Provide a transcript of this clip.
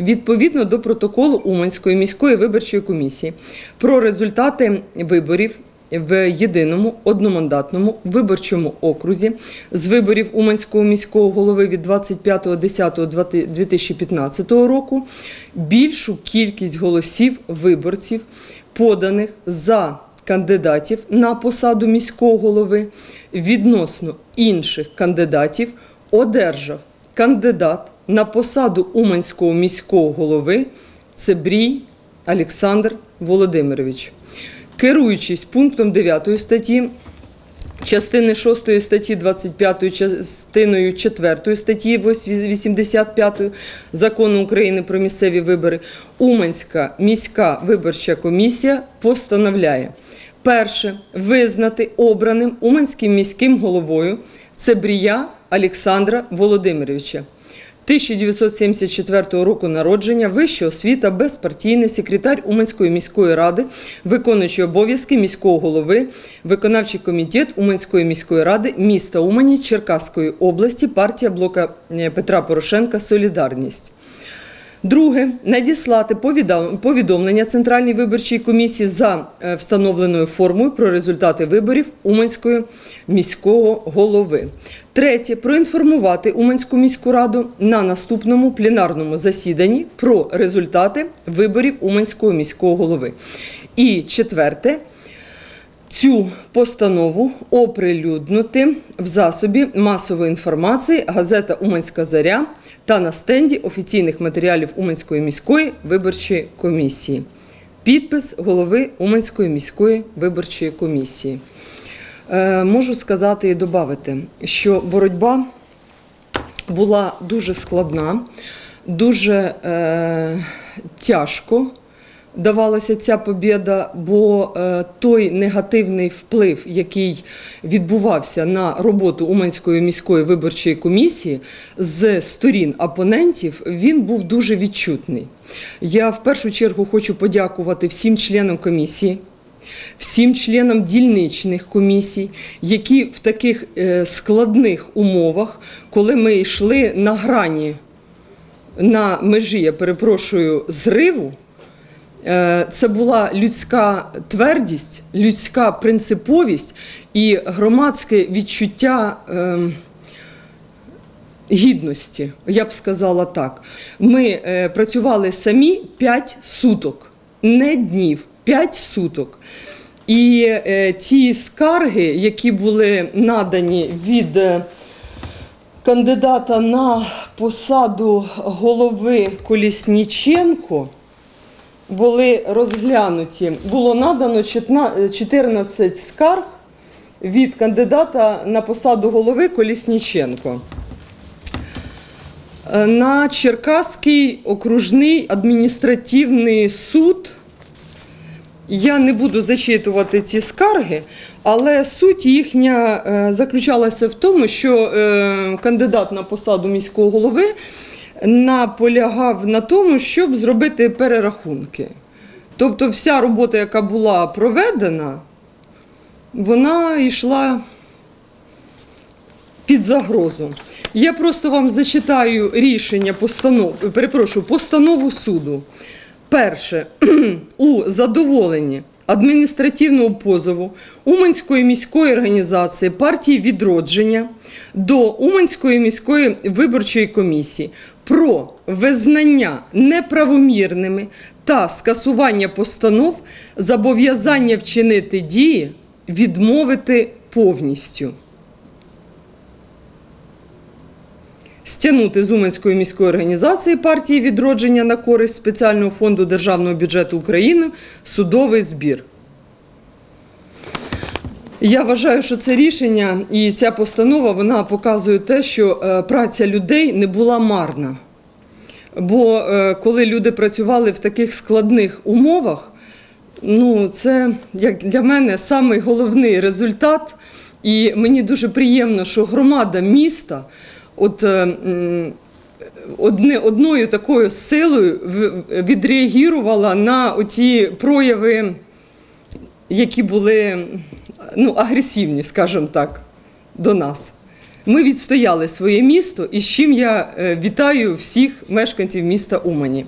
відповідно до протоколу Уманської міської виборчої комісії про результати виборів в єдиному одномандатному виборчому окрузі з виборів Уманського міського голови від 25.10.2015 року більшу кількість голосів виборців, поданих за кандидатів на посаду міського голови відносно інших кандидатів одержав кандидат на посаду Уманського міського голови Цебрій Олександр Володимирович. Керуючись пунктом 9 статті частини 6 статті 25, частиною 4 статті 85 Закону України про місцеві вибори, Уманська міська виборча комісія постановляє перше визнати обраним Уманським міським головою Цебрія Олександра Володимировича. 1974 року народження, вища освіта, безпартійний секретар Уманської міської ради, виконуючий обов'язки міського голови, виконавчий комітет Уманської міської ради міста Умані Черкаської області, партія блока е, Петра Порошенка Солідарність. Друге, надіслати повідомлення Центральній виборчій комісії за е, встановленою формою про результати виборів Уманської міського голови. Третє, проінформувати Уманську міську раду на наступному пленарному засіданні про результати виборів Уманського міського голови. І четверте, цю постанову оприлюднити в засобі масової інформації газета Уманська заря та на стенді офіційних матеріалів Уманської міської виборчої комісії. Підпис голови Уманської міської виборчої комісії. Е, можу сказати і додати, що боротьба була дуже складна, дуже е, тяжко давалася ця побіда, бо е, той негативний вплив, який відбувався на роботу Уманської міської виборчої комісії з сторін опонентів, він був дуже відчутний. Я в першу чергу хочу подякувати всім членам комісії. Всім членам дільничних комісій, які в таких е, складних умовах, коли ми йшли на грані, на межі, я перепрошую, зриву, Це була людська твердість, людська принциповість і громадське відчуття ем, гідності, я б сказала так. Ми е, працювали самі 5 суток, не днів, 5 суток. І е, ті скарги, які були надані від е, кандидата на посаду голови Колісніченко, були розглянуті. Було надано 14 скарг від кандидата на посаду голови Колісніченко. Е, На Черкаський окружний адміністративний суд я не буду зачитувати ці скарги, але суть їхня е, заключалася в тому, що е, кандидат на посаду міського голови наполягав на тому, щоб зробити перерахунки. Тобто, вся робота, яка була проведена, вона йшла під загрозу. Я просто вам зачитаю рішення постанов, перепрошую, постанову суду. Перше, у задоволенні адміністративного позову Уманської міської організації партії відродження до Уманської міської виборчої комісії про визнання неправомірними та скасування постанов зобов'язання вчинити дії відмовити повністю. Стягнути з Уманської міської організації партії відродження на користь спеціального фонду Державного бюджету України судовий збір. Я вважаю, що це рішення і ця постанова вона показує те, що е, праця людей не була марна. Бо е, коли люди працювали в таких складних умовах, ну це як для мене самий головний результат. І мені дуже приємно, що громада міста от, е, одне, одною такою силою відреагувала на ті прояви, які були ну, агресивні, скажімо так, до нас. Ми відстояли своє місто, і з чим я е, вітаю всіх мешканців міста Умані.